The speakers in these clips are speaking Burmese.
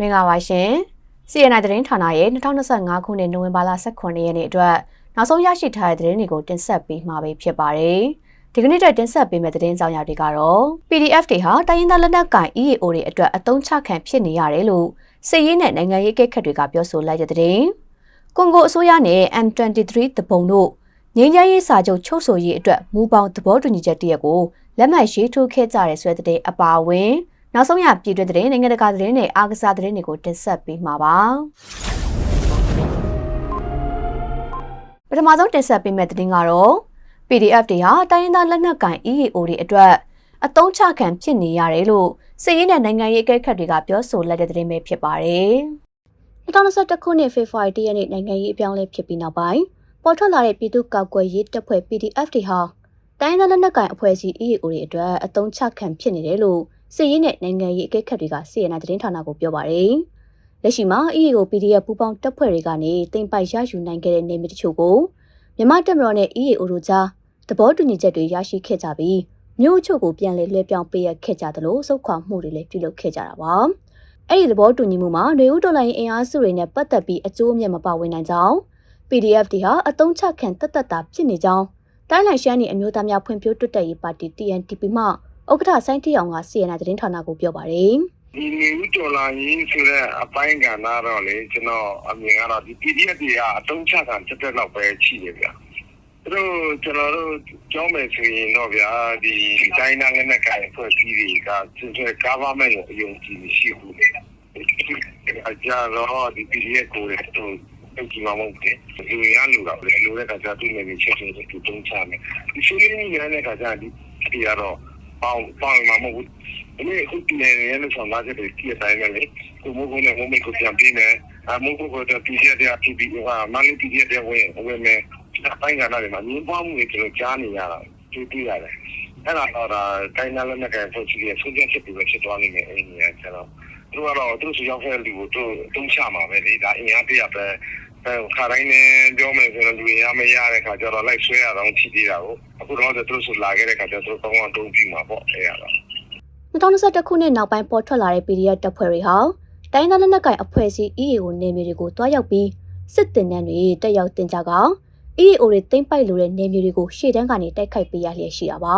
မင်္ဂလာပါရှင် CNI သတင်းဌာနရဲ့2025ခုနှစ်နိုဝင်ဘာလ18ရက်နေ့အတွက်နောက်ဆုံးရရှိထားတဲ့သတင်းတွေကိုတင်ဆက်ပေးမှာဖြစ်ပါတယ်။ဒီကနေ့တက်တင်ဆက်ပေးမယ့်သတင်းကြောင်းရာတွေကတော့ PDF တွေဟာတိုင်းရင်းသားလက်နက်ကိုင် EAO တွေအတွက်အသုံးချခံဖြစ်နေရတယ်လို့စစ်ရေးနဲ့နိုင်ငံရေးကိစ္စတွေကပြောဆိုလိုက်တဲ့သတင်း။ကွန်ဂိုအစိုးရနဲ့ M23 တပုံတို့ငင်းကြရေးစာချုပ်ချုပ်ဆိုရေးအတွက်မူပေါင်းသဘောတူညီချက်တရက်ကိုလက်မှတ်ရေးထိုးခဲ့ကြတဲ့ဆွဲတဲ့အပါအဝင် နောက်ဆုံးရပြည်တွင်းသတင်းနိုင်ငံတကာသတင်းတွေအားကစားသတင်းတွေကိုတင်ဆက်ပေးမှာပါပထမဆုံးတင်ဆက်ပေးမယ့်သတင်းကတော့ PDF တွေဟာတိုင်းရင်းသားလက်နက်ကင် EAO တွေအတွက်အတုံးချခံဖြစ်နေရတယ်လို့စစ်ရေးနဲ့နိုင်ငံရေးအကဲခတ်တွေကပြောဆိုလိုက်တဲ့သတင်းပဲဖြစ်ပါတယ်2021ခုနှစ်ဖေဖော်ဝါရီလရက်နေ့နိုင်ငံရေးအပြောင်းလဲဖြစ်ပြီးနောက်ပိုင်းပေါ်ထွက်လာတဲ့ပြည်သူ့ကောက်ကွယ်ရေးတပ်ဖွဲ့ PDF တွေဟာတိုင်းရင်းသားလက်နက်ကင်အဖွဲ့အစည်း EAO တွေအတွက်အတုံးချခံဖြစ်နေတယ်လို့ စစ်ရေးနဲ့နိုင်ငံရေးအကဲခတ်တွေက CNA သတင်းဌာနကိုပြောပါရယ်လက်ရှိမှာ EAO PDF ပူးပေါင်းတပ်ဖွဲ့တွေကနေတင်ပိုက်ရယူနိုင်ခဲ့တဲ့နေမြေတချို့ကိုမြန်မာတပ်မတော်နဲ့ EAO တို့ကြားသဘောတူညီချက်တွေရရှိခဲ့ကြပြီးမြို့အချို့ကိုပြန်လည်လွှဲပြောင်းပေးရခဲ့ကြသလိုစုခွာမှုတွေလည်းပြုလုပ်ခဲ့ကြတာပါအဲ့ဒီသဘောတူညီမှုမှာနေဦးတော်လိုင်းအင်အားစုတွေနဲ့ပတ်သက်ပြီးအကျိုးအမြတ်မပါဝင်နိုင်ကြောင်း PDF တွေဟာအတုံးချခံတက်တက်တာဖြစ်နေကြောင်းတိုင်းလိုက်ရှမ်းပြည်အမျိုးသားများဖွံ့ဖြိုးတိုးတက်ရေးပါတီ TNTP မှ ဥက္ကဋ္ဌစိုင်းတီအောင်က CNA သတင်းဌာနကိုပြောပါတယ်ဒီနေဦးတော်လာရင်းဆိုတဲ့အပိုင်းကဏ္ဍတော့လေကျွန်တော်အမြင်ကတော့ဒီ PDF တွေကအတုံးချခံတက်တက်လောက်ပဲရှိတယ်ဗျာသူတို့ကျွန်တော်တို့ကြောင်းမယ်ဆိုရင်တော့ဗျာဒီတိုင်းနိုင်ငံနဲ့ကိုင်ဖွဲ့စည်းတွေကသူတို့ government ကိုအယုံကြည်မရှိဘူးလေအကြတော့ဒီ PDF ကိုလည်းသူတို့ဒီမှာမဟုတ်ဘူး။ဒီရန်လူတော့လေလူတွေကကြာတူနေပြီချက်ချင်းတူတုံးချမယ်။ဒီရှိရင်းနေတဲ့ကကြာဒီဒီကတော့ ပေါင်းပေါင်းမှာမဟုတ်ဘူးဒီနေ့ခုတည်းရတဲ့ဆောင်သားတွေကြည့်တိုင်းလည်းကိုမိုးကုန်းနဲ့မိုးမိတ်ကိုပြန်ပြီးမယ်အမိုးကုန်းကတော့ပြည်ရတဲ့ PB ကမန္တလေးပြည်ရတဲ့ဝင်ဝင်မယ်အပိုင်းကလည်းမှာမြင်းပွားမှုတွေကျွန်တော်ကြားနေရတာတွေ့တွေ့ရတယ်အဲ့ဒါတော့တိုင်းနာလည်းနဲ့ကန်ဆိုချီရဆုံးဖြတ်ချက်တွေပဲဖြစ်သွားနေတယ်အဲ့ဒီကကျွန်တော်တို့ကတော့သူတို့စရောက်ခဲ့တဲ့လူကိုတို့တုံးချမှာပဲလေဒါအင်အားတရပဲ အဲခါတိုင်းနဲ့ပြောမယ်ဆိုတော့လူရမရတဲ့ခါကျတော့လိုက်ဆွဲရအောင်ဖြီးသေးတာကိုအခုတော့သူတို့ဆိုလာခဲ့တဲ့ခါကျတော့ကောင်းကောင်းတုံးပြီးမှာပေါ့အဲရတော့2021ခုနှစ်နောက်ပိုင်းပေါ်ထွက်လာတဲ့ PDF တပ်ဖွဲ့တွေဟာတိုင်းသားလက်နက်ကိုင်အဖွဲ့အစည်း EAO နေမြေတွေကိုတွားရောက်ပြီးစစ်တင်နှန်းတွေတက်ရောက်တင်ကြက EAO တွေတိမ့်ပိုက်လိုတဲ့နေမြေတွေကိုရှေ့တန်းကနေတိုက်ခိုက်ပေးရလျက်ရှိတာပါ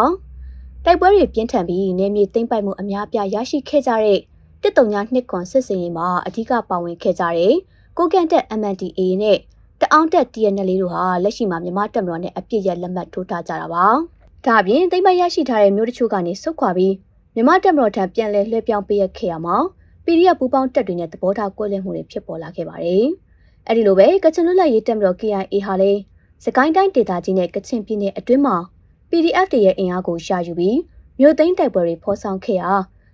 တိုက်ပွဲတွေပြင်းထန်ပြီးနေမြေတိမ့်ပိုက်မှုအများအပြားရရှိခဲ့ကြတဲ့တစ်တုံညာနှစ်ကွန်စစ်စင်ရင်မှာအဓိကပါဝင်ခဲ့ကြတဲ့ ကိုကန်တက် MNDA နဲ့တအောင်းတက် TNL တို့ဟာလက်ရှိမှာမြန်မာတပ်မတော်နဲ့အပြစ်ရလက်မှတ်ထိုးထားကြတာပါ။ဒါအပြင်တိမ့်ပိုက်ရရှိထားတဲ့မျိုးတချို့ကနေဆုတ်ခွာပြီးမြန်မာတပ်မတော်ထံပြန်လည်လွှဲပြောင်းပေးရခဲ့ရမှာ PDF ပူးပေါင်းတပ်တွေနဲ့သဘောထားကွဲလွဲမှုတွေဖြစ်ပေါ်လာခဲ့ပါတယ်။အဲဒီလိုပဲကချင်လွတ်လပ်ရေးတပ်မတော် KIA ဟာလည်းစကိုင်းတိုင်းဒေသကြီးနဲ့ကချင်ပြည်နယ်အတွင်းမှာ PDF တွေရဲ့အင်အားကိုရှာယူပြီးမြို့သိမ်းတိုက်ပွဲတွေဖော်ဆောင်ခဲ့ရာ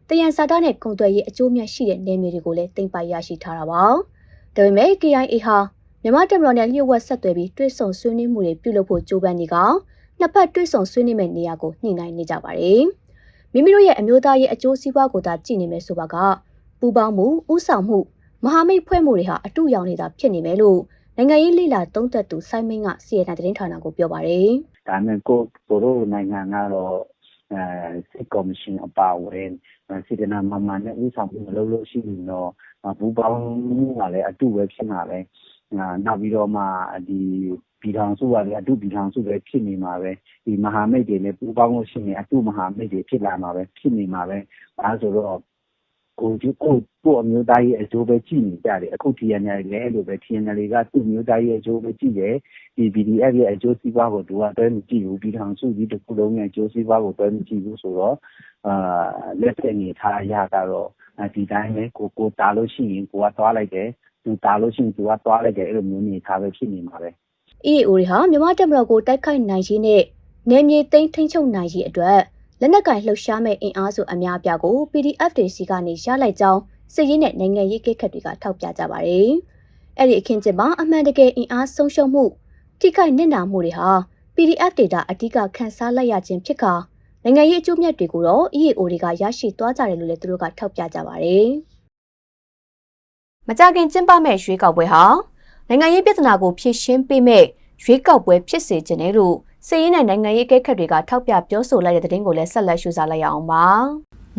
တယန်စာတနဲ့ကုန်သွယ်ရေးအကျိုးမြတ်ရှိတဲ့နယ်မြေတွေကိုလည်းတင်ပိုက်ရရှိထားတာပါ။ ဒါပေမဲ့ KIA ဟာမြန်မာတပ်မတော်နဲ့လျှို့ဝှက်ဆက်သွယ်ပြီးတွဲဆုံဆွေးနွေးမှုတွေပြုလုပ်ဖို့ကြိုးပမ်းနေကနှစ်ဖက်တွဲဆုံဆွေးနွေးမဲ့နေရာကိုညှိနှိုင်းနေကြပါတယ်။မိမိတို့ရဲ့အမျိုးသားရေးအကျိုးစီးပွားကိုသာကြည့်နေမယ်ဆိုပါကပူပေါင်းမှုဥဆောင်မှုမဟာမိတ်ဖွဲ့မှုတွေဟာအတူရောင်နေတာဖြစ်နေမယ်လို့နိုင်ငံရေးလိလာသုံးသက်သူစိုင်းမင်းကစီရနာသတင်းဌာနကိုပြောပါတယ်။ဒါနဲ့ကိုကိုတို့နိုင်ငံကတော့အဲစစ်ကော်မရှင်အပါအဝင်စေတနာမမှန်နဲ့ဥဆောင်မှုမလုပ်လို့ရှိရင်တော့ ဘူပေါင်းမှုကလည်းအတူပဲဖြစ်မှာပဲနောက်ပြီးတော့မှဒီပြည်ထောင်စုကလည်းအတုပြည်ထောင်စုပဲဖြစ်နေမှာပဲဒီမဟာမိတ်တွေနဲ့ပူးပေါင်းလို့ရှိရင်အတုမဟာမိတ်တွေဖြစ်လာမှာပဲဖြစ်နေမှာပဲအဲဆိုတော့ ကိုကိုကိုအမျိုးသားရေးအကျိုးပဲကြည့်နေကြတယ်အခု TNL လည်းအဲ့လိုပဲ TNL ကသူ့မျိုးသားရေးအကျိုးပဲကြည့်တယ်ဒီ BDF ရဲ့အကျိုးစီးပွားကိုသူကတွဲမကြည့်ဘူးပြည်ထောင်စုကြီးတစ်ခုလုံးရဲ့အကျိုးစီးပွားကိုတွဲမကြည့်ဘူးဆိုတော့အာလက်ဆက်နေထားရတော့ဒီတိုင်းပဲကိုကိုတားလို့ရှိရင်ကိုကသွားလိုက်တယ်သူတားလို့ရှိရင်သူကသွားလိုက်တယ်အဲ့လိုမျိုးနေထားပဲဖြစ်နေမှာပဲ EAO တွေဟာမြန်မာတပ်မတော်ကိုတိုက်ခိုက်နိုင်ရေးနဲ့နယ်မြေသိမ်းထိန်းချုပ်နိုင်ရေးအတွက် လက်နက်ကင်လှုပ်ရှားမဲ့အင်အားစုအများအပြားကို PDF တွေစီကနေရလိုက်ကြောင်းစစ်ရေးနဲ့နိုင်ငံရေးကိစ္စတွေကထောက်ပြကြပါတယ်။အဲ့ဒီအခင်းကျင်းမှာအမှန်တကယ်အင်အားဆုံးရှုံးမှုထိခိုက်နစ်နာမှုတွေဟာ PDF ဒေတာအဓိကခန်းစားလိုက်ရခြင်းဖြစ်ကာနိုင်ငံရေးအကျိုးမြတ်တွေကိုတော့ EAO တွေကရရှိသွားကြတယ်လို့လည်းသူတို့ကထောက်ပြကြပါတယ်။မကြခင်ကျင်းပမဲ့ရွေးကောက်ပွဲဟာနိုင်ငံရေးပြဿနာကိုဖြေရှင်းပေးမဲ့ရွေးကောက်ပွဲဖြစ်စေခြင်းနဲ့လို့ စစ်ရေးနဲ့နိုင်ငံရေးအကဲခတ်တွေကထောက်ပြပြောဆိုလိုက်တဲ့သတင်းကိုလည်းဆက်လက်ရှုစားလိုက်ရအောင်ပါ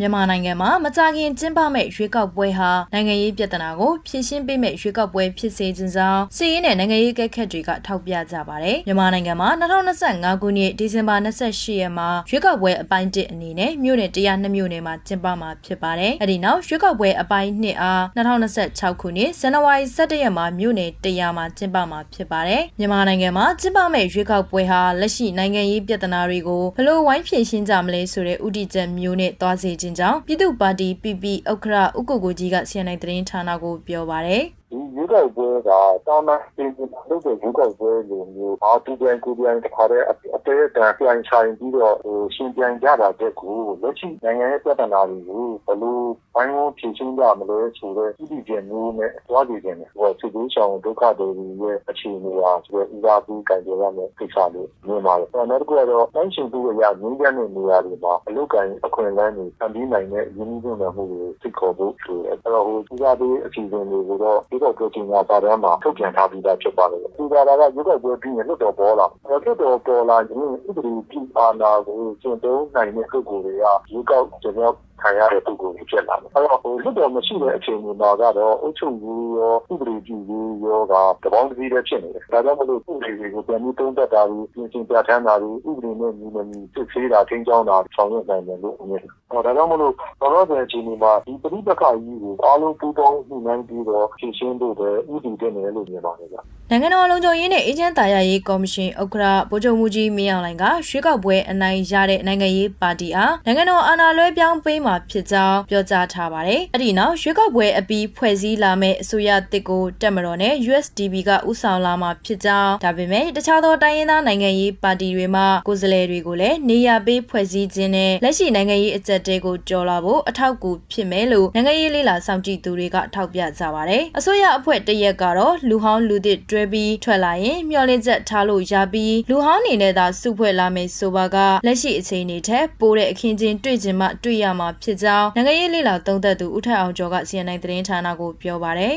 မြန်မာနိုင်ငံမှာမကြာခင်ကျင်းပမဲ့ရွေးကောက်ပွဲဟာနိုင်ငံရေးပြဿနာကိုဖြေရှင်းပေးမဲ့ရွေးကောက်ပွဲဖြစ်စေခြင်းကြောင့်စီးရင်နဲ့နိုင်ငံရေးကက်ခက်တွေကထောက်ပြကြပါတယ်မြန်မာနိုင်ငံမှာ2025ခုနှစ်ဒီဇင်ဘာ28ရက်မှာရွေးကောက်ပွဲအပိုင်း1အနေနဲ့မြို့နယ်102မြို့နယ်မှာကျင်းပမှာဖြစ်ပါတယ်အဲ့ဒီနောက်ရွေးကောက်ပွဲအပိုင်း2အား2026ခုနှစ်ဇန်နဝါရီ17ရက်မှာမြို့နယ်100မှာကျင်းပမှာဖြစ်ပါတယ်မြန်မာနိုင်ငံမှာကျင်းပမဲ့ရွေးကောက်ပွဲဟာလက်ရှိနိုင်ငံရေးပြဿနာတွေကိုဘယ်လိုဝိုင်းဖြေရှင်းကြမလဲဆိုတဲ့ဥတီချက်မျိုးနဲ့တွားစေခြင်းကြောင့်ပြည်သူ့ပါတီ PP ဥက္ခရာဥက္ကိုကိုကြီးက CNN သတင်းဌာနကို ပြောပါတယ် ဒီရွေးကောက်ပွဲကတောင်းတပြင်ပြင်လုပ်တဲ့ရွေးကောက်ပွဲလိုမျိုးအာတူပြန်ကူပြန်တစ်ခါတည်းအတဲအတန်ပြန်ဆိုင်ပြီးတော့ဟိုရှင်ပြန်ကြတာတဲ့ကိုလက်ရှိနိုင်ငံရဲ့ပြဿနာတွေကိုဘယ်လိုဘိုင်းဝန်းဖြေရှင်းကြမလဲဆိုတော့ဥပဒေပြန်မျိုးနဲ့တွားကြည့်တယ်ဟိုစစ်သေးဆောင်ဒုက္ခတွေရဲ့အခြေအနေဟာဆိုတော့ဥပဒေကံကြရမယ့်ကိစ္စလို့မြင်ပါတယ်။နောက်တစ်ခုကတော့တိုင်းရှင်သူ့ရဲ့ငင်းကြတဲ့နေရာတွေမှာအလုတ်ကံအခွင့်အလမ်းတွေဖန်ပြီးနိုင်တဲ့ရင်းနှီးမြှုပ်နှံမှုတွေသိခေါ်ဖို့ဆိုတော့အဲ့တော့ဟိုဥပဒေအစီအစဉ်တွေကိုတော့ဒီတော့ပြောချင်တာပါတော့မှထုတ်ပြန်ထားပြီးသားဖြစ်ပါတယ်။ဒီကရာကရုပ်ောက်ပွဲပြီးရင်လွတ်တော်ပေါ်လာ။လွတ်တော်ပေါ်လာရင်ဥပဒေပြည်အာဏာကိုကျင့်သုံးနိုင်တဲ့ပုဂ္ဂိုလ်တွေကရုပ်ောက်ကျွန်တော် ခံရတဲ့ပုဂ္ဂိုလ်တွေဖြစ်လာတယ်။အဲတော့ဟိုလွတ်တော်မရှိတဲ့အချိန်မှာကတော့အုပ်ချုပ်ရေးရောဥပဒေပြုရေးရောကတပေါင်းတစ်စည်းတည်းဖြစ်နေတယ်။ဒါကြောင့်မလို့ဥပဒေတွေကိုပြန်ပြီးသုံးသပ်တာပြီးပြင်ဆင်ပြဋ္ဌာန်းတာပြီးဥပဒေနဲ့ညီမညီစစ်ဆေးတာထိန်းကျောင်းတာဆောင်ရွက်နိုင်တယ်လို့မြင်တယ်။ဟောဒါကြောင့်မလို့တော်တော်တဲ့အချိန်မှာဒီပဋိပက္ခကြီးကိုအားလုံးပူးပေါင်းညှိနှိုင်းပြီးတော့ဖြေရှင်းဖို့ပဲဥတည်တဲ့နယ်လို့မြင်ပါတယ်ဗျ။နိုင်ငံတော်လုံခြုံရေးနဲ့အေဂျင့်တာယာရေးကော်မရှင်ဥက္ကဋ္ဌဗိုလ်ချုပ်မှုကြီးမင်းအောင်လှိုင်ကရွေးကောက်ပွဲအနိုင်ရတဲ့နိုင်ငံရေးပါတီအားနိုင်ငံတော်အာဏာလွှဲပြောင်းပေးမှာဖြစ်ကြောင်းပြောကြားထားပါတယ်။အဲ့ဒီနောက်ရွေးကောက်ပွဲအပြီးဖွဲ့စည်းလာမယ့်အစိုးရတစ်ကိုတက်မတော်နဲ့ USDB ကဥဆောင်လာမှာဖြစ်ကြောင်းဒါပေမဲ့တခြားသောတိုင်းရင်းသားနိုင်ငံရေးပါတီတွေမှကိုယ်စားလှယ်တွေကိုလည်းနေရာပေးဖွဲ့စည်းခြင်းနဲ့လက်ရှိနိုင်ငံရေးအကြက်တဲကိုကြော်လာဖို့အထောက်အကူဖြစ်မယ်လို့နိုင်ငံရေးလေးလာစောင့်ကြည့်သူတွေကထောက်ပြကြပါတယ်။အစိုးရအဖွဲ့တရက်ကတော့လူဟောင်းလူသစ်တွဲပြီးထွက်လာရင်မျှော်လင့်ချက်ထားလို့ရပြီးလူဟောင်းအနေနဲ့သာစုဖွဲ့လာမယ်ဆိုပါကလက်ရှိအချိန်တွေထက်ပိုတဲ့အခင်းချင်းတွေ့ကျင်မှတွေ့ရမှာဖြစ်ကြောင်းနိုင်ငံရေးလေးလာသုံးသက်သူဦးထက်အောင်ကျော်က CNN သတင်းဌာနကိုပြောပါတယ်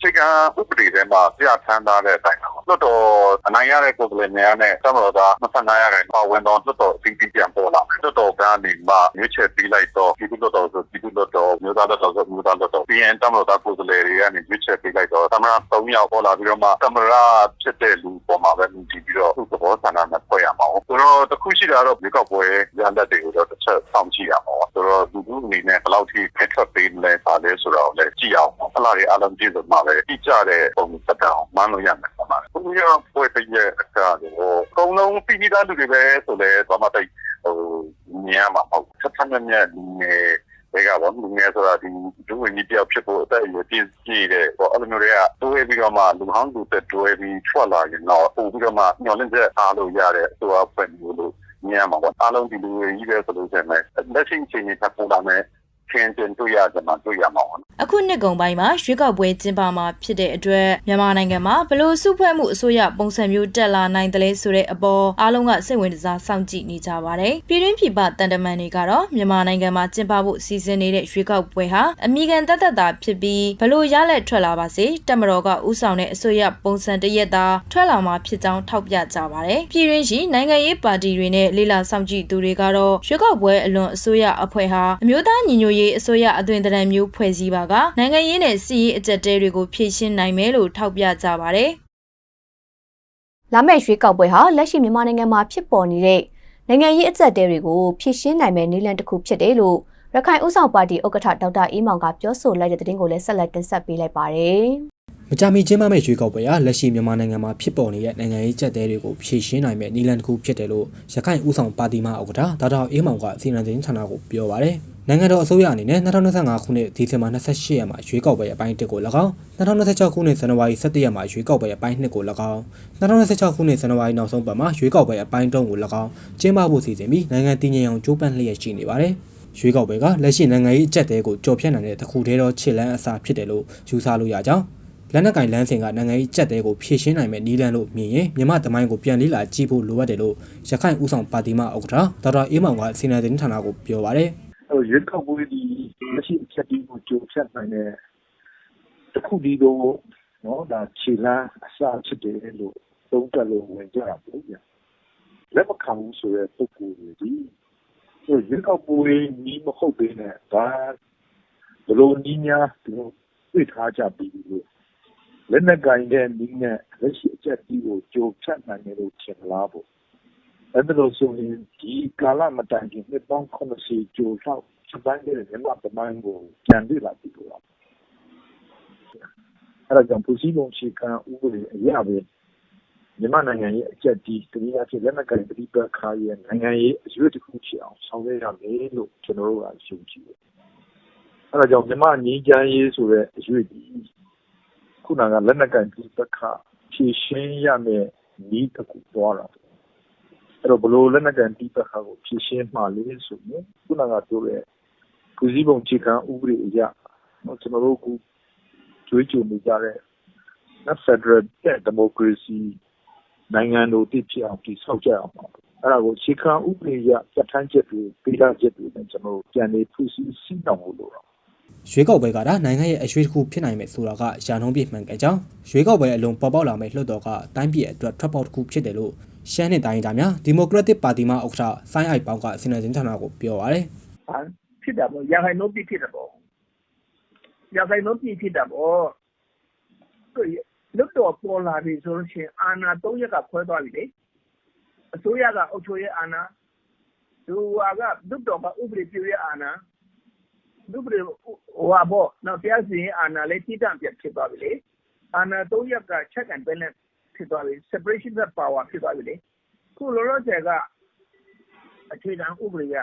စိတ်ကဥပဒေထဲမှာပြဋ္ဌာန်းထားတဲ့အတိုင်းပါလွတ်တော်အနိုင်ရတဲ့ကိုယ်စားလှယ်များနဲ့တမတော်သား25ရာခိုင်နှုန်းဝင်တော့လွတ်တော်အစီအစဉ်ပြန်ပေါ်လာမယ်လွတ်တော်ကနေမှရွေးချယ်ပေးလိုက်တော့ဒီလွတ်တော်ဆိုဒီလွတ်တော်မျိုးသားလွတ်တော်ဆိုမျိုးသားလွတ်တော်ပြီးရင်တမတော်သားကိုယ်စားလှယ်တွေကနေရွေးချယ်ပေးလိုက်တော့သမရ3ယောက်ပေါ်လာပြီးတော့မှသမရဖြစ်တဲ့လူပေါ်မှာပဲမြင်ကြည့်ပြီးတော့သူ့သဘောဆန္ဒနဲ့ဖွဲ့ရမှာ။ဆိုတော့တခုရှိတာတော့ဒီကောက်ပွဲရန်လက်တွေကိုတော့တစ်ချက်ဆောင်ကြည့်ရမှာ။ဆိုတော့လူလူအနေနဲ့ဘယ်လောက်ထိဖက်ထွက်ပေးလဲပါလဲဆိုတော့လည်းကြည့်အောင်။အလားတွေအလုံးကြည့်လို့မှပဲကြည့်ကြတဲ့ပုံစံတောင်မှန်းလို့ရမယ်ပါ။ဘုရားပွဲတည်းရဲ့အကားကိုအကုန်လုံးပြီးပြီးသားလူတွေပဲဆိုလဲဘာမှတိတ်ဟိုညံမှာမဟုတ်။ဆက်ဆံမြတ်လူငယ်တွေကဘာလူငယ်ဆိုတာဒီဒုဝင်ကြီးတယောက်ဖြစ်ဖို့အသက်အရွယ်ပြည့်ပြည့်တဲ့ဟောအဲ့လိုမျိုးတွေကတွဲပြီးတော့မှလူဟောင်းလူသက်တွဲပြီးထွက်လာရင်တော့ပို့ပြီးတော့မှညှော်လင့်ချက်အားလို့ရတဲ့ဆိုအဖွင့်မျိုးလို့ညံမှာပေါ့အားလုံးဒီလူတွေကြီးပဲဆိုလို့ရှိရင်လက်ရှိအချိန်ကြီးထပ်ပေါ်လာမယ်ချင်းချင်းတွေ့ရကြမှာတွေ့ရမှာပေါ့ အခုနှစ်ကုန်ပိုင်းမှာရွေးကောက်ပွဲကျင်းပမှာဖြစ်တဲ့အတွက်မြန်မာနိုင်ငံမှာဘလို့စုဖွဲ့မှုအစိုးရပုံစံမျိုးတက်လာနိုင်တယ်လဲဆိုတဲ့အပေါ်အားလုံးကစိတ်ဝင်စားစောင့်ကြည့်နေကြပါတယ်။ပြည်တွင်းပြည်ပတန်တမန်တွေကတော့မြန်မာနိုင်ငံမှာကျင်းပဖို့စီစဉ်နေတဲ့ရွေးကောက်ပွဲဟာအမိကန်တက်တက်တာဖြစ်ပြီးဘလို့ရလက်ထွက်လာပါစေတက်မတော်ကဥဆောင်တဲ့အစိုးရပုံစံတရက်သာထွက်လာမှာဖြစ်ကြောင်းထောက်ပြကြပါတယ်။ပြည်တွင်းရှိနိုင်ငံရေးပါတီတွေနဲ့လေလာစောင့်ကြည့်သူတွေကတော့ရွေးကောက်ပွဲအလွန်အစိုးရအဖွဲ့ဟာအမျိုးသားညီညွတ်ရေးအစိုးရအသွင်သဏ္ဍာန်မျိုးဖွဲ့စည်းပါကနိုင်ငံရေးနဲ့စီးရေးအကြက်တဲတွေကိုဖြည့်ရှင်းနိုင်မယ်လို့ထောက်ပြကြပါတယ်လာမယ့်ရွေးကောက်ပွဲဟာလက်ရှိမြန်မာနိုင်ငံမှာဖြစ်ပေါ်နေတဲ့နိုင်ငံရေးအကြက်တဲတွေကိုဖြည့်ရှင်းနိုင်မယ့်နည်းလမ်းတစ်ခုဖြစ်တယ်လို့ရခိုင်ဥဆောင်ပါတီဥက္ကဋ္ဌဒေါက်တာအေးမောင်ကပြောဆိုလိုက်တဲ့သတင်းကိုလည်းဆက်လက်တင်ဆက်ပေးလိုက်ပါတယ်။မကြမီကျင်းပမဲ့ရွေးကောက်ပွဲဟာလက်ရှိမြန်မာနိုင်ငံမှာဖြစ်ပေါ်နေတဲ့နိုင်ငံရေးကြက်တဲတွေကိုဖြေရှင်းနိုင်မဲ့နည်းလမ်းတစ်ခုဖြစ်တယ်လို့ရခိုင်ဦးဆောင်ပါတီမှဥက္ကဋ္ဌဒေါက်တာအေးမောင်ကစီမံသတင်းဌာနကိုပြောပါရယ် နိုင်ငံတော်အစိုးရအနေနဲ့2025ခုနှစ်ဒီဇင်ဘာ28ရက်မှာရွေးကောက်ပွဲအပိုင်း1ကို၎င်း2026ခုနှစ်ဇန်နဝါရီ17ရက်မှာရွေးကောက်ပွဲအပိုင်း2ကို၎င်း2026ခုနှစ်ဇန်နဝါရီနောက်ဆုံးပတ်မှာရွေးကောက်ပွဲအပိုင်း3ကို၎င်းကျင်းပဖို့စီစဉ်ပြီးနိုင်ငံတည်ငြိမ်အောင်ကြိုးပမ်းလျက်ရှိနေပါတယ်ရွေးကောက်ပွဲကလက်ရှိနိုင်ငံရေးအကြက်တဲကိုကြော်ဖြတ်နိုင်တဲ့တစ်ခုတည်းသောခြေလမ်းအစားဖြစ်တယ်လို့ယူဆလို့ရကြောင်းလက်နက်ကင်လမ်းစဉ်ကနိုင်ငံရေးကြက်တဲကိုဖြည့်ရှင်းနိုင်မဲ့နည်းလမ်းလို့မြင်ရင်မြမတမိုင်းကိုပြန်လေးလာကြည့်ဖို့လိုအပ်တယ်လို့ရခိုင်ဦးဆောင်ပါတီမှဥက္ကဋ္ဌဒေါက်တာအေးမောင်ကစီနန်သတင်းဌာနကိုပြောပါရယ်ဟို ရွေးကောက်ပွဲဒီမရှိအချက်တီးကိုကြိုဖြတ်နိုင်တဲ့တစ်ခုဒီတော့နော်ဒါခြေလမ်းအစားဖြစ်တယ်လို့ သုံးသပ်လို့ ဝင်ကြတာပေါ့ဗျလက်မခံဘူးဆိုရဲပုဂ္ဂိုလ်တွေဒီရွေးကောက်ပွဲနီးမဟုတ်သေးနဲ့ဒါဘယ်လိုနီးများ သူတို့ တွေ့ထားကြပြီလို့လက်နက်ကင်တဲ့နီးနဲ့ လက်ရှိအချက်ကြီးကိုကြိုဖြတ်နိုင်တယ်လို့ ထင်လားပေါ့ အဲ့ဒါလို့ဆိုရင်ဒီကာလမတိုင်ခင်နှစ်ပေါင်း80ကျော်လောက်စပိုင်းတဲ့မြန်မာပမိုင်းကိုပြန်တွေ့လာပြီလို့အဲ့ဒါကြောင့်ပူစီလုံးရှိခံဥပဒေအရပဲမြန်မာနိုင်ငံရဲ့အချက်ကြီးတနည်းအားဖြင့်လက်နက်ကင်ပြည်ပခါရဲ့နိုင်ငံရေးအရွေးတစ်ခုဖြစ်အောင်ဆောင်ရွက်ရမယ်လို့ကျွန်တော်တို့ကယုံကြည်တယ်အဲ့ဒါကြောင့်မြန်မာငြိမ်းချမ်းရေးဆိုတဲ့အရွေးကြီးခုနကလက်နက်ကင်ပြည်ပခဖြည့်ရှင်းရမယ်ဤတစ်ခုသွားတာ အဲ့တော့ဘလို့လက်နက်ကင်ပြည်ပခကို ဖြည့်ရှင်းမှလေးဆိုရင် ခုနကပြောတဲ့ကုစည်းပုံခြေခံဥပဒေအရတော့ကျွန်တော်တို့ကကြွေးကြုံနေကြတဲ့ Federal Democracy နိုင်ငံတို့တည်ဖြစ်အောင် တည်ဆောက်ကြအောင်ပါအဲ့ဒါကိုခြေခံဥပဒေရပြဋ္ဌာန်းချက်တွေပြည်လာချက်တွေနဲ့ ကျွန်တော်တို့ ပြန်နေဖူးစီစီတောင်းလို့တော့ရွေးကောက်ပွဲကဒါနိုင်ငံရဲ့အရွေးတစ်ခု ဖြစ်နိုင်မယ်ဆိုတာက ရာနှုန်းပြည့်မှန်ကန်ကြောင်း ရွေးကောက်ပွဲအလုံးပေါ်ပေါက်လာမယ့် လွှတ်တော်က တိုင်းပြည်အတွက် ထွက်ပေါက်တစ်ခုဖြစ်တယ်လို့ ရှမ်းနဲ့တိုင်းဒေသများဒီမိုကရက်တစ်ပါတီမှဥက္ကဋ္ဌဆိုင်းအိုက်ပေါင်းကစီနစင်ဌာနကိုပြောပါရယ်ဟာဖြစ်တာပေါ့ရခိုင်နှုတ်ပြဖြစ်တာပေါ့ရခိုင်နှုတ်ပြဖြစ်တာပေါ့သူလွတ်တော်ပေါ်လာပြီဆိုလို့ရှိရင်အာဏာ၃ရက်ကခွဲသွားပြီလေအစိုးရကအုပ်ချုပ်ရေးအာဏာသူဟာကလွတ်တော်ကဥပဒေပြုရေးအာဏာဥပဒေဟိုဟာပေါ့နောက်တရားစီရင်အာဏာလေးတိတန့်ပြတ်ဖြစ်သွားပြီလေအာဏာ၃ရက်က check and balance ဖြစ်သွားပြီ separation of power ဖြစ်သွားပြီလေခုလောလောဆယ်က အခြေခံဥပဒေက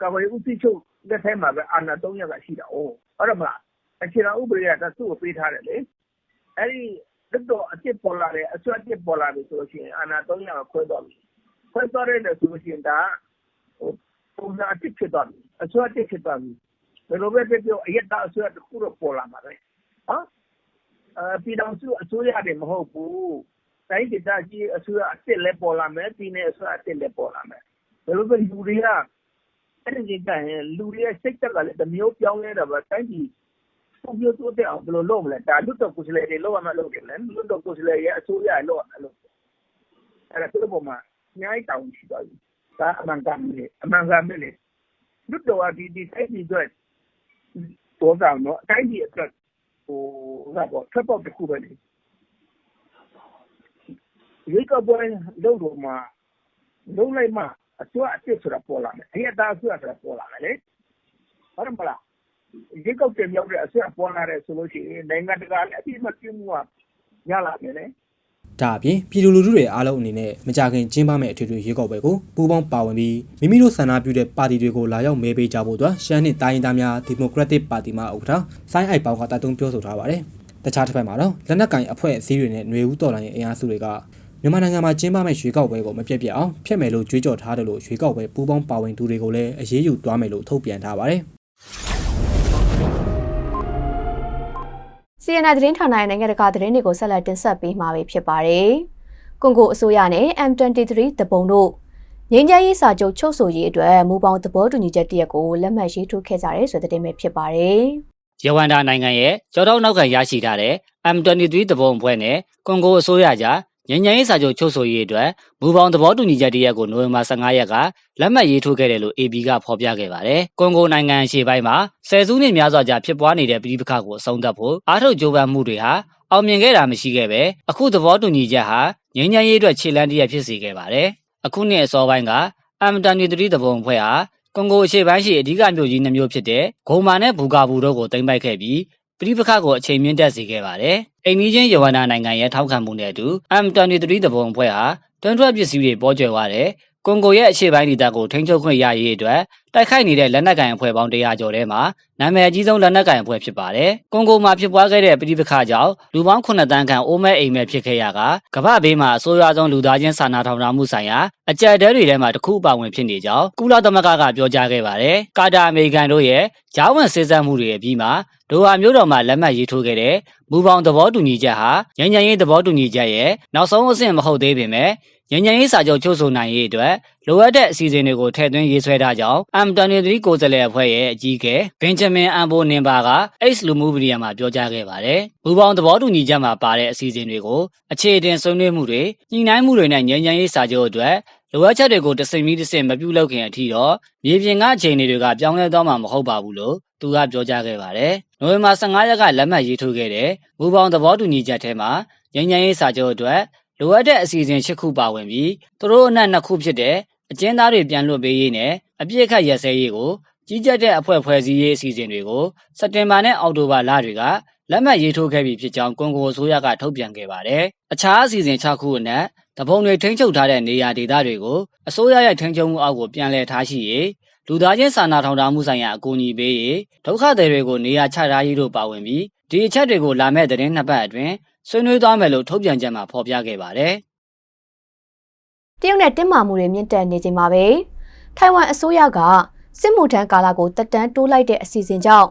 ကာဗရီဥသိချုပ်လက်ထဲမှာပဲ အာဏာ ၃ရက်က ရှိတာ哦ဟုတ်တယ်မလား အခြေခံဥပဒေကသူ့ကိုပေးထားတယ်လေ အဲ့ဒီတက်တော့အစ်စ်ပေါ်လာတယ် အစွတ်အစ်ပေါ်လာပြီဆိုလို့ရှိရင် အာဏာ ၃ရက်က ခွဲသွားပြီ ခွဲသွားတဲ့ဆိုလို့ရှိရင် ဒါဟိုပုံစံအစ်စ်ဖြစ်သွားပြီ အစွတ်အစ်ဖြစ်သွားပြီ ဘယ်လိုပဲပြောအရက်သားအစွတ်တစ်ခုတော့ ပေါ်လာမှာပဲဟမ်အဲ ပြည်တော်စုအစိုးရတယ်မဟုတ်ဘူးတိုင်းဒေသကြီးအစိုးရအစ်စ်လည်းပေါ်လာမယ်ပြည်နယ်အစိုးရအစ်စ်လည်းပေါ်လာမယ်ဘယ်လိုပဲလူတွေကအဲ့ဒီကရင်လူတွေရဲ့စိတ်တက်ကလည်းတစ်မျိုးပြောင်းလဲတာပဲတိုင်းပြည်ပုံပြတိုးတဲ့အောင်ဘယ်လိုလုပ်မလဲဒါလွတ်တော်ကိုယ်စားလှယ်တွေလုပ်ရမှာလုပ်တယ်လေလွတ်တော်ကိုယ်စားလှယ်ရဲ့အစိုးရလုပ်ရမှာလုပ်အဲ့ဒါသူ့ပုံမှာအများကြီးတောင်းရှိသွားပြီဒါအမှန်ကန်လေအမှန်ကန်ပဲလေလွတ်တော်ကဒီဒီတိုင်းပြည်အတွက်ပေါ်ဆောင်တော့တိုင်းပြည်အတွက်ဟိုဟာပေါ့ ထပ်ပေါက်တစ်ခုပဲလေဒီကပွဲလုံးတော့မှာလုံးလိုက်မှာအစွတ်အစ်ဆိုတာ ပေါ်လာမယ် အရက်သားအစွတ်ဆိုတာ ပေါ်လာမယ်လေ ဟုတ်တယ်မလားဒီကောက်တယ်မြောက်တဲ့အစွတ်ပေါ်လာတယ်ဆိုလို့ရှိရင် နိုင်ငံတကာလည်းအပြစ်မပြမှုက ရလာမယ်လေ ဒါအပြင်ပြည်သူလူထုတွေအားလုံးအနေနဲ့မကြခင်ကျင်းပမယ့်အထွေထွေရွေးကောက်ပွဲကိုပူးပေါင်းပါဝင်ပြီးမိမိတို့ဆန္ဒပြုတဲ့ပါတီတွေကိုလာရောက်မဲပေးကြဖို့အတွက်ရှမ်းနဲ့တိုင်းရင်းသားများဒီမိုကရက်တစ်ပါတီမှဥက္ကဋ္ဌဆိုင်းအိုက်ပေါင်းကတိုက်တွန်းပြောဆိုထားပါတယ်။တခြားတစ်ဖက်မှာတော့လက်နက်ကင်အဖွဲ့အစည်းတွေနဲ့ຫນွေဦးတော်လိုင်းရဲ့အင်အားစုတွေကမြန်မာနိုင်ငံမှာကျင်းပမယ့်ရွေးကောက်ပွဲကိုမပြတ်ပြတ်အောင်ဖျက်မယ်လို့ကြွေးကြော်ထားတယ်လို့ရွေးကောက်ပွဲပူးပေါင်းပါဝင်သူတွေကိုလည်းအရေးယူသွားမယ်လို့ထုတ်ပြန်ထားပါတယ်။ CNN သတင်းဌာနရဲ့နိုင်ငံတကာသတင်းတွေကိုဆက်လက်တင်ဆက်ပေးမှာဖြစ်ပါတယ်။ကွန်ဂိုအစိုးရနဲ့ M23 တပုံတို့ငင်းကြရေးစာချုပ်ချုပ်ဆိုရေးအတွက်မူပေါင်းသဘောတူညီချက်တရက်ကိုလက်မှတ်ရေးထိုးခဲ့ကြတယ်ဆိုတဲ့သတင်းပဲဖြစ်ပါတယ်။ရဝမ်ဒါနိုင်ငံရဲ့ကြောတောက်နောက်ခံရရှိထားတဲ့ M23 တဘုံအဖွဲ့နဲ့ကွန်ဂိုအစိုးရကြား ငြိမ်းချမ်းရေးစာချုပ်ချုပ်ဆိုရေးအတွက်မူပေါင်းသဘောတူညီချက်တရက်ကိုနိုဝင်ဘာ15ရက်ကလက်မှတ်ရေးထိုးခဲ့တယ်လို့ AB ကဖော်ပြခဲ့ပါတယ်။ကွန်ဂိုနိုင်ငံရှေ့ပိုင်းမှာဆယ်စုနှစ်များစွာကြာဖြစ်ပွားနေတဲ့ပြည်ပခါကိုအဆုံးသတ်ဖို့အားထုတ်ကြိုးပမ်းမှုတွေဟာအောင်မြင်ခဲ့တာမရှိခဲ့ပဲအခုသဘောတူညီချက်ဟာငြိမ်းချမ်းရေးအတွက်ခြေလှမ်းတရက်ဖြစ်စေခဲ့ပါတယ်။အခုနှစ်အစောပိုင်းကအမ်တန်ဒီတရီသဘုံဖွဲ့ဟာကွန်ဂိုအရှေ့ပိုင်းရှိအဓိကမြို့ကြီးနှမျိုးဖြစ်တဲ့ဂုံမာနဲ့ဘူကာဘူတို့ကိုသိမ်းပိုက်ခဲ့ပြီး ပြည်ပခါကိုအချိန်မြင့်တက်စေခဲ့ပါတယ်။အိမ်နီးချင်းယဝန္တာနိုင်ငံရဲ့ထောက်ခံမှုနဲ့အတူ M23 တဘုံအဖွဲ့ဟာတွန်းထွက်ပစ္စည်းတွေပေါ်ကျွယ်သွားတဲ့ ကွန်ဂိုရဲ့အရှေ့ပိုင်းဒေသကိုထိန်းချုပ်ခွင့်ရရေးအတွက်တိုက်ခိုက်နေတဲ့လက်နက်ကိုင်အဖွဲ့ပေါင်း100ကျော်ထဲမှာနာမည်အကြီးဆုံးလက်နက်ကိုင်အဖွဲ့ဖြစ်ပါတယ်။ကွန်ဂိုမှာဖြစ်ပွားခဲ့တဲ့ပြည်ပခါကြောင့်လူပေါင်း9တန်းခန့်အိုးမဲအိမ်မဲဖြစ်ခဲ့ရကကမ္ဘာဘေးမှာအဆိုးရွားဆုံးလူသားချင်းစာနာထောက်ထားမှုဆိုင်ရာအကြက်တဲတွေထဲမှာတစ်ခုအပါဝင်ဖြစ်နေကြောင်းကုလသမဂ္ဂကပြောကြားခဲ့ပါတယ်။ကာတာအမေရိကန်တို့ရဲ့ဂျားဝင်စစ်စပ်မှုတွေအပြီးမှာဒိုဟာမြို့တော်မှာလက်မှတ်ရေးထိုးခဲ့တဲ့မူပေါင်းသဘောတူညီချက်ဟာညဉ့်ညံရေးသဘောတူညီချက်ရဲ့နောက်ဆုံးအဆင့်မဟုတ်သေးပေမဲ့ ညဉ့်ညံရေးစာချုပ်ချုပ်ဆိုနိုင်ရေးအတွက်လိုအပ်တဲ့အစီအစဉ်တွေကိုထည့်သွင်းရေးဆွဲထားကြောင်း M23 ကိုယ်စားလှယ်အဖွဲ့ရဲ့အကြီးအကဲဘင်ဂျမင်အန်ဘိုနင်ဘာက X လူမှုဗီဒီယံမှာပြောကြားခဲ့ပါတယ်။မူပေါင်းသဘောတူညီချက်မှာပါတဲ့အစီအစဉ်တွေကိုအခြေအတင်ဆွေးနွေးမှုတွေညှိနှိုင်းမှုတွေနဲ့ညဉ့်ညံရေးစာချုပ်အတွက်လိုအပ်ချက်တွေကိုတစိမ့်ပြီးတစိမ့်မပြုလုပ်ခင်အထိတော့မြေပြင်ကအခြေအနေတွေကပြောင်းလဲသွားမှာမဟုတ်ပါဘူးလို့သူကပြောကြားခဲ့ပါတယ်။နိုဝင်ဘာ15ရက်ကလက်မှတ်ရေးထိုးခဲ့တဲ့မူပေါင်းသဘောတူညီချက်ထဲမှာငြိမ်းချမ်းရေးစာချုပ်အတွက် လိုအပ်တဲ့အစီအစဉ်၈ခုပါဝင်ပြီးသူတို့အနက်နှစ်ခုဖြစ်တဲ့အကျဉ်းသားတွေပြန်လွှတ်ပေးရေးနဲ့အပြစ်အခတ်ရက်စဲရေးကိုကြီးကြပ်တဲ့အဖွဲ့ဖွဲ့စည်းရေးအစီအစဉ်တွေကိုစက်တင်ဘာနဲ့အောက်တိုဘာလတွေကလက်မှတ်ရေးထိုးခဲ့ပြီဖြစ်ကြောင်းကွန်ဂိုအစိုးရကထုတ်ပြန်ခဲ့ပါတယ်။အခြားအစီအစဉ်6ခုအနက်တပုံတွေထိန်းချုပ်ထားတဲ့နေရာဒေသတွေကိုအစိုးရရဲ့ထိန်းချုပ်မှုအောက်ကိုပြန်လည်ထားရှိရေးလူသားချင်းစာနာထောက်ထားမှုဆိုင်ရာအကူအညီပေးရေးဒုက္ခသည်တွေကိုနေရာချထားရေးတို့ပါဝင်ပြီးဒီအချက်တွေကိုလာမယ့်သတင်းနှစ်ပတ်အတွင်း ဆွေးနွေးသွားမယ်လို့ထုတ်ပြန်ချက်မှာဖော်ပြခဲ့ပါတယ်။တရုတ်နဲ့တင်းမာမှုတွေမြင့်တက်နေချိန်မှာပဲထိုင်ဝမ်အစိုးရကစစ်မှုထမ်းကာလကိုတက်တန်းတိုးလိုက်တဲ့အစီအစဉ်ကြောင့်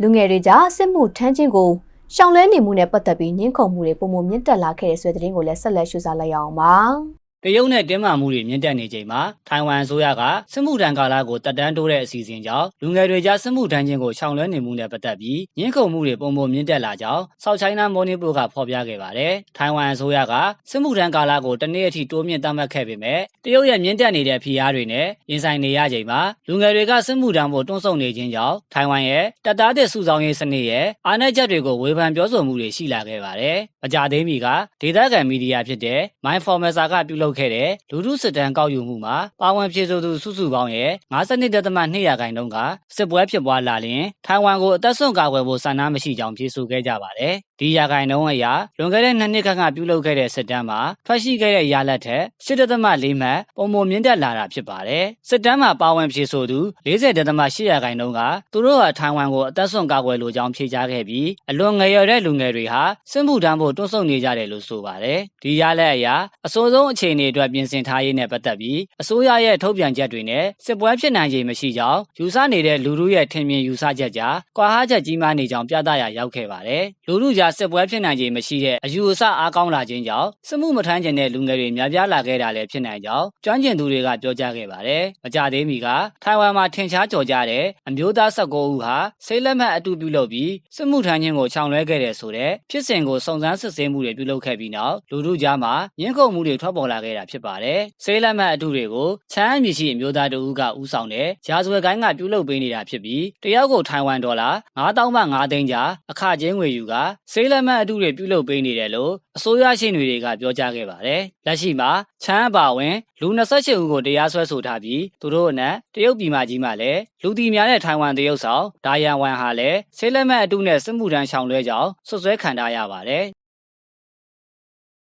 လူငယ်တွေကြားစစ်မှုထမ်းခြင်းကိုရှောင်လဲနေမှုနဲ့ပတ်သက်ပြီးညှင်းခုန်မှုတွေပုံမမြင့်တက်လာခဲ့တဲ့ဆွေသတင်းကိုလည်းဆက်လက်ရှုစားလိုက်ရအောင်ပါ။ တရုတ်နဲ့တင်းမာမှုတွေမြင့်တက်နေချိန်မှာထိုင်ဝမ်အစိုးရကစစ်မှုထမ်းကာလကိုတက်တန်းတိုးတဲ့အစီအစဉ်ကြောင့်လူငယ်တွေကြားစစ်မှုထမ်းခြင်းကိုရှောင်လွှဲနေမှုနဲ့ပတ်သက်ပြီးညှင်းခုန်မှုတွေပုံပုံမြင့်တက်လာကြောင်း South China Morning Post ကဖော်ပြခဲ့ပါတယ်။ထိုင်ဝမ်အစိုးရကစစ်မှုထမ်းကာလကိုတစ်နေ့အထိတိုးမြင့်သတ်မှတ်ခဲ့ပေမဲ့တရုတ်ရဲ့မြင့်တက်နေတဲ့ဖိအားတွေနဲ့ရင်ဆိုင်နေရချိန်မှာလူငယ်တွေကစစ်မှုထမ်းဖို့တွန်းဆုတ်နေခြင်းကြောင့်ထိုင်ဝမ်ရဲ့တပ်သားတဲ့စုဆောင်ရေးစနစ်ရဲ့အားနည်းချက်တွေကိုဝေဖန်ပြောဆိုမှုတွေရှိလာခဲ့ပါတယ်။မကြသေးမီကဒေသခံမီဒီယာဖြစ်တဲ့ My Formosa ကပြုလုပ်ခဲ့တဲ့လူထုစစ်တမ်းကောက်ယူမှုမှာပါဝင်ဖြည့်ဆို့သူစုစုပေါင်းရဲ့52.2ရာခိုင်နှုန်းကစစ်ပွဲဖြစ်ပွားလာရင်ထိုင်ဝမ်ကိုအသက်ဆုံးကာကွယ်ဖို့ဆန္ဒမရှိကြောင်းဖြေဆိုခဲ့ကြပါတယ်။ဒီရာခိုင်နှုန်းအရလွန်ခဲ့တဲ့နှစ်နှစ်ခန့်ကပြုလုပ်ခဲ့တဲ့စစ်တမ်းမှာထွက်ရှိခဲ့တဲ့ရလဒ်ထက်8.4မှတ်ပုံမမြင့်တက်လာတာဖြစ်ပါတယ်။စစ်တမ်းမှာပါဝင်ဖြေဆိုသူ40.8ရာခိုင်နှုန်းကသူတို့ဟာထိုင်ဝမ်ကိုအသက်ဆုံးကာကွယ်လိုကြောင်းဖြေကြားခဲ့ပြီးအလွန်ငယ်ရွယ်တဲ့လူငယ်တွေဟာစစ်မှုထမ်းဖို့တွန်းဆုတ်နေကြတယ်လို့ဆိုပါတယ်။ဒီရလဒ်အရအစိုးဆုံးအခြေအနေအတွက်ပြင်ဆင်ထားရေးနဲ့ပတ်သက်ပြီးအစိုးရရဲ့ထုတ်ပြန်ချက်တွေနဲ့စစ်ပွဲဖြစ်နိုင်ခြေမရှိကြောင်းယူဆနေတဲ့လူထုရဲ့ထင်မြင်ယူဆချက်ကြားကွာဟချက်ကြီးမားနေကြောင်းပြသရာရောက်ခဲ့ပါတယ်။လူထုကြားစစ်ပွဲဖြစ်နိုင်ခြေမရှိတဲ့အယူအဆအားကောင်းလာခြင်းကြောင့်စစ်မှုမထမ်းကျင်တဲ့လူငယ်တွေများပြားလာခဲ့တာလည်းဖြစ်နိုင်ကြောင်းကျွမ်းကျင်သူတွေကပြောကြားခဲ့ပါတယ်။မကြသေးမီကထိုင်ဝမ်မှာထင်ရှားကြော်ကြားတဲ့အမျိုးသား19ဦးဟာဆေးလက်မှတ်အတူပြုလုပ်ပြီးစစ်မှုထမ်းခြင်းကိုချောင်လွှဲခဲ့တဲ့ဆိုတဲ့ဖြစ်စဉ်ကိုစုံစမ်းစစ်ဆေးမှုတွေပြုလုပ်ခဲ့ပြီးနောက်လူထုကြားမှာညှင်းခုန်မှုတွေထွက်ပေါ်လာခဲ့တာဖြစ်ပါတယ်။ဆေးလက်မှတ်အတူတွေကိုချမ်းအမည်ရှိအမျိုးသားတဦးကဦးဆောင်တဲ့ဂျာဇဝယ်ကိုင်းကပြုလုပ်ပေးနေတာဖြစ်ပြီးတယောက်ကိုထိုင်ဝမ်ဒေါ်လာ9000မှ9သိန်းကြားအခကြေးငွေယူကဆေးလက်မှတ်အတူတွေပြုလုပ်ပေးနေတယ်လို့အစိုးရရှိနေတွေကပြောကြားခဲ့ပါတယ်။လက်ရှိမှာချမ်းအပါဝင်လူ28ဦးကိုတရားစွဲဆိုထားပြီးသူတို့အနက်တရုတ်ပြည်မကြီးမှာလည်းလူတီများတဲ့ထိုင်ဝမ်တရုတ်ဆောင်ဒါယန်ဝမ်ဟာလည်းဆေးလက်မှတ်အတူနဲ့စစ်မှုထမ်းရှောင်လွဲကြောင်းဆွဆွဲခံထားရပါတယ်။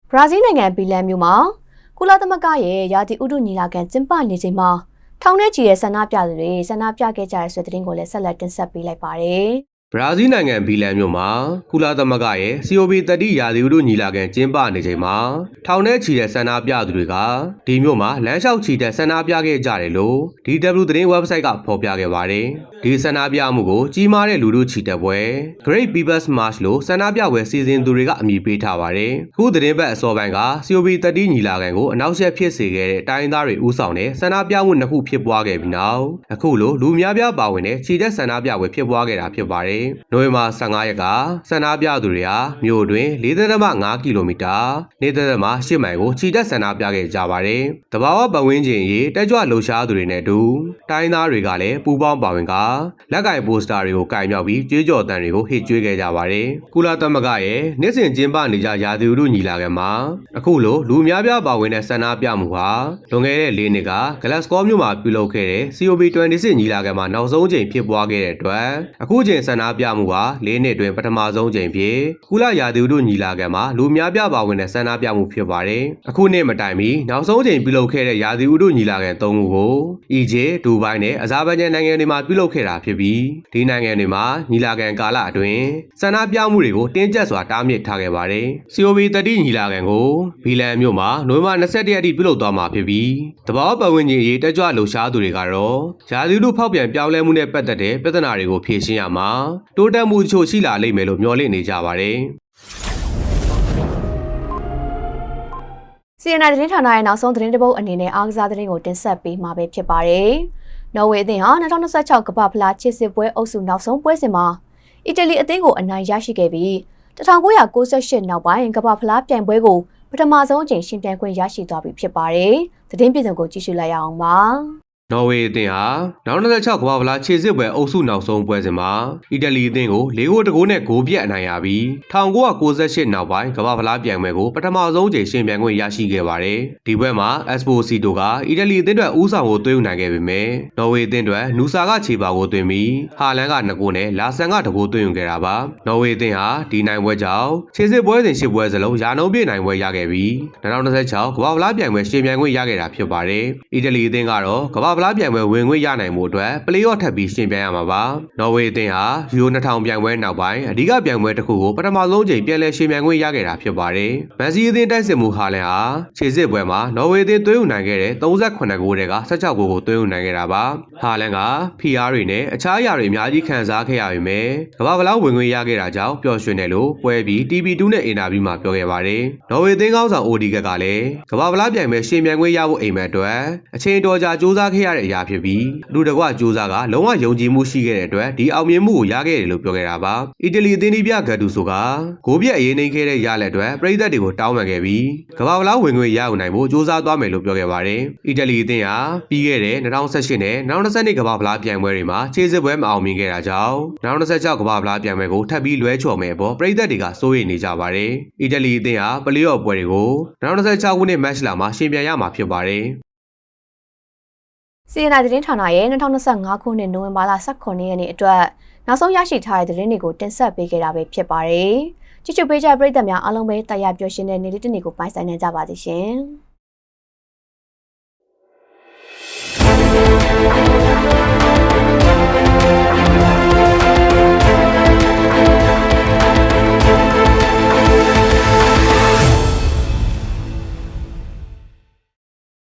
ဘရာဇီးနိုင်ငံဘီလန်မြို့မှာ ကုလသမဂ္ဂရဲ့ယာတီဥတုညီလာခံကျင်းပနေချိန်မှာထောင်ထဲချီတဲ့ဆန္ဒပြသူတွေဆန္ဒပြခဲ့ကြတဲ့ဆွေသတင်းကိုလည်းဆက်လက်တင်ဆက်ပေးလိုက်ပါတယ်။ ဘရာဇီးနိုင်ငံဘီလန်မြို့မှာကုလသမဂ္ဂရဲ့ COP တတိရာသီဥတုညီလာခံကျင်းပနေချိန်မှာထောင်ထဲချီတဲ့ဆန္ဒပြသူတွေကဒီမြို့မှာလမ်းလျှောက်ချီတဲ့ဆန္ဒပြခဲ့ကြတယ်လို့ DW သတင်း website ကဖော်ပြခဲ့ပါတယ်။ဒီဆန္ဒပြမှုကိုကြီးမားတဲ့လူထုချီတက်ပွဲ Great People's March လို့ဆန္ဒပြပွဲစီစဉ်သူတွေကအမည်ပေးထားပါတယ်။အခုသတင်းပတ်အစောပိုင်းက COP တတိညီလာခံကိုအနောက်ရှက်ဖြစ်စေခဲ့တဲ့တိုင်းသားတွေဦးဆောင်တဲ့ဆန္ဒပြမှုနှစ်ခုဖြစ်ပွားခဲ့ပြီးနောက်အခုလိုလူများပြားပါဝင်တဲ့ချီတက်ဆန္ဒပြပွဲဖြစ်ပွားခဲ့တာဖြစ်ပါတယ်။နိုဝင်ဘာ15ရက်ကဆန္ဒပြသူတွေဟာမြို့တွင်4.5ကီလိုမီတာ4.8မိုင်ကိုချီတက်ဆန္ဒပြခဲ့ကြပါတယ်။တဘာဝပတ်ဝန်းကျင်ရေးတက်ကြွလှုပ်ရှားသူတွေနဲ့အတူတိုင်းသားတွေကလည်းပူးပေါင်းပါဝင်ကလက်ကင်ပိုစတာတွေကိုကင်မြောက်ပြီးကြွေးကြော်တမ်းတွေကိုဟစ်ကြွေးခဲ့ကြပါတယ်။ကုလသမဂ္ဂရဲ့နေ့စဉ်ကျင်းပနေကြရာသီဥတုညီလာခံမှာအခုလိုလူများပြားပါဝင်တဲ့ဆန္ဒပြမှုဟာလွန်ခဲ့တဲ့၄နှစ်ကဂလတ်စကောမြို့မှာပြုလုပ်ခဲ့တဲ့ COP26 ညီလာခံမှာနောက်ဆုံးချိန်ဖြစ်ပွားခဲ့တဲ့အတွက်အခုချိန်ဆန္ဒပြမှုဟာ၄နှစ်တွင်ပထမဆုံးချိန်ဖြစ်ကုလရာသီဥတုညီလာခံမှာလူများပြားပါဝင်တဲ့ဆန္ဒပြမှုဖြစ်ပါတယ်။အခုနှစ်မတိုင်မီနောက်ဆုံးချိန်ပြုလုပ်ခဲ့တဲ့ရာသီဥတုညီလာခံ၃ခုကိုအီဂျစ်၊ဒူဘိုင်းနဲ့အဇာဘိုင်ဂျန်နိုင်ငံတွေမှာပြုလုပ်ခဲ့တာဖြစ်ပြီးဒီနိုင်ငံတွေမှာညီလာခံကာလအတွင်းဆန္ဒပြမှုတွေကိုတင်းကျပ်စွာတားမြစ်ထားခဲ့ပါတယ်။ COP တတိညီလာခံကိုဘီလန်မြို့မှာနိုဝင်ဘာ22ရက်နေ့ပြုလုပ်သွားမှာဖြစ်ပြီးတဘာဝပတ်ဝန်းကျင်ရေးတက်ကြွလှုပ်ရှားသူတွေကတော့ရာသီဥတုဖောက်ပြန်ပြောင်းလဲမှုနဲ့ပတ်သက်တဲ့ပြဿနာတွေကိုဖြေရှင်းရမှာတိုးတက်မှုတချို့ရှိလာလိမ့်မယ်လို့မျှော်လင့်နေကြပါတယ်။ CNN သတင်းဌာနရဲ့နောက်ဆုံးသတင်းတစ်ပုဒ်အနေနဲ့အားကစားသတင်းကိုတင်ဆက်ပေးမှာပဲဖြစ်ပါတယ်။နော်ဝေအသင်းဟာ2026ကမ္ဘာဖလားချစ်စစ်ပွဲအုပ်စုနောက်ဆုံးပွဲစဉ်မှာအီတလီအသင်းကိုအနိုင်ရရှိခဲ့ပြီး1998နောက်ပိုင်းကမ္ဘာဖလားပြိုင်ပွဲကိုပထမဆုံးအကြိမ်ရှင်ပြိုင်ခွင့်ရရှိသွားပြီဖြစ်ပါတယ်။သတင်းပြည်စုံကိုကြည့်ရှုလိုက်ရအောင်ပါ။ နော်ဝေအသင်းဟာနောက်26ကမ္ဘာဗလာခြေစစ်ပွဲအုပ်စုနောက်ဆုံးပွဲစဉ်မှာအီတလီအသင်းကို၄ဂိုးတကိုးနဲ့ဂိုးပြတ်အနိုင်ရပြီး1998နောက်ပိုင်းကမ္ဘာဗလာပြိုင်ပွဲကိုပထမဆုံးချိန်ရှင်ပြိုင်ခွင့်ရရှိခဲ့ပါတယ်။ဒီပွဲမှာ Esposito ကအီတလီအသင်းအတွက်ဦးဆောင်ကိုသွင်းယူနိုင်ခဲ့ပေမဲ့နော်ဝေအသင်းအတွက်နူဆာကခြေပါကိုသွင်းပြီးဟာလန်က2ဂိုးနဲ့လာဆန်က2ဂိုးသွင်းယူခဲ့တာပါ။နော်ဝေအသင်းဟာဒီနိုင်ပွဲကြောင့်ခြေစစ်ပွဲစဉ်10ပွဲစလုံးရာနှုန်းပြည့်နိုင်ပွဲရခဲ့ပြီး2026ကမ္ဘာဗလာပြိုင်ပွဲရှင်ပြိုင်ခွင့်ရခဲ့တာဖြစ်ပါတယ်။အီတလီအသင်းကတော့ကမ္ဘာဗလာပြိုင်ပွဲဝင်ခွင့်ရနိုင်မှုအတွက်ပလေးအော့ထပ်ပြီးရှင်ပြိုင်ရမှာပါ။နော်ဝေအသင်းဟာယူရို2000ပြိုင်ပွဲနောက်ပိုင်းအဓိကပြိုင်ပွဲတစ်ခုကိုပထမဆုံးချိန်ပြန်လည်ရှင်ပြိုင်ခွင့်ရခဲ့တာဖြစ်ပါတယ်။မန်စီအသင်းတိုက်စစ်မှုဟာလန်ဟာခြေစစ်ပွဲမှာနော်ဝေအသင်းသွင်းယူနိုင်ခဲ့တဲ့38ဂိုးတွေက16ဂိုးကိုသွင်းယူနိုင်ခဲ့တာပါ။ဟာလန်က PR တွေနဲ့အခြားအရာတွေအများကြီးခံစားခဲ့ရပေမဲ့ကမ္ဘာဗလားဝင်ခွင့်ရခဲ့တာကြောင့်ပျော်ရွှင်တယ်လို့ပွဲပြီး TV2 နဲ့အင်တာဗျူးမှာပြောခဲ့ပါတယ်။နော်ဝေအသင်းကောင်းဆောင် OD ကကလည်းကမ္ဘာဗလားပြိုင်ပွဲရှင်ပြိုင်ခွင့်ရဖို့အိမ်မက်အတွက်အချိန်တော်ကြာစူးစမ်းခဲ့ရတဲ့အရာဖြစ်ပြီးအလူတကွစူးစမ်းကလုံးဝယုံကြည်မှုရှိခဲ့တဲ့အတွက်ဒီအောင်မြင်မှုကိုရခဲ့တယ်လို့ပြောခဲ့တာပါ။အီတလီအသင်းဒီပြဂတ်တူဆိုကဂိုးပြက်အရေးနှိမ်ခဲ့တဲ့ရလက်အတွက်ပြည်သက်တွေကိုတောင်းပန်ခဲ့ပြီးကမ္ဘာဗလားဝင်ခွင့်ရယူနိုင်ဖို့စူးစမ်းသွားမယ်လို့ပြောခဲ့ပါတယ်။အီတလီအသင်းဟာပြီးခဲ့တဲ့2018နဲ့2022ကမ္ဘာဗလားပြိုင်ပွဲတွေမှာခြေစစ်ပွဲမအောင်မြင်ခဲ့တာကြောင့်2026ကမ္ဘာဗလားပြိုင်ပွဲကိုထပ်ပြီးလွဲချော်မယ်ပေါ်ပြည်သက်တွေကစိုးရိမ်နေကြပါတယ်။အီတလီအသင်းဟာပလေအော့ပွဲတွေကို2026ခုနှစ်မတ်လမှာရှင်ပြန်ရမှာဖြစ်ပါတယ်။ CNI သတင်းဌာနရဲ့2025ခုနှစ်နိုဝင်ဘာလ18ရက်နေ့အတွက်နောက်ဆုံးရရှိထားတဲ့သတင်းတွေကိုတင်ဆက်ပေးခဲ့တာပဲဖြစ်ပါတယ်။ကြည့်ကြပေးကြပရိသတ်များအားလုံးပဲတရားပြောရှင်းတဲ့နေ့လေးတစ်နေ့ကိုပိုင်ဆိုင်နေကြပါသေးရှင်။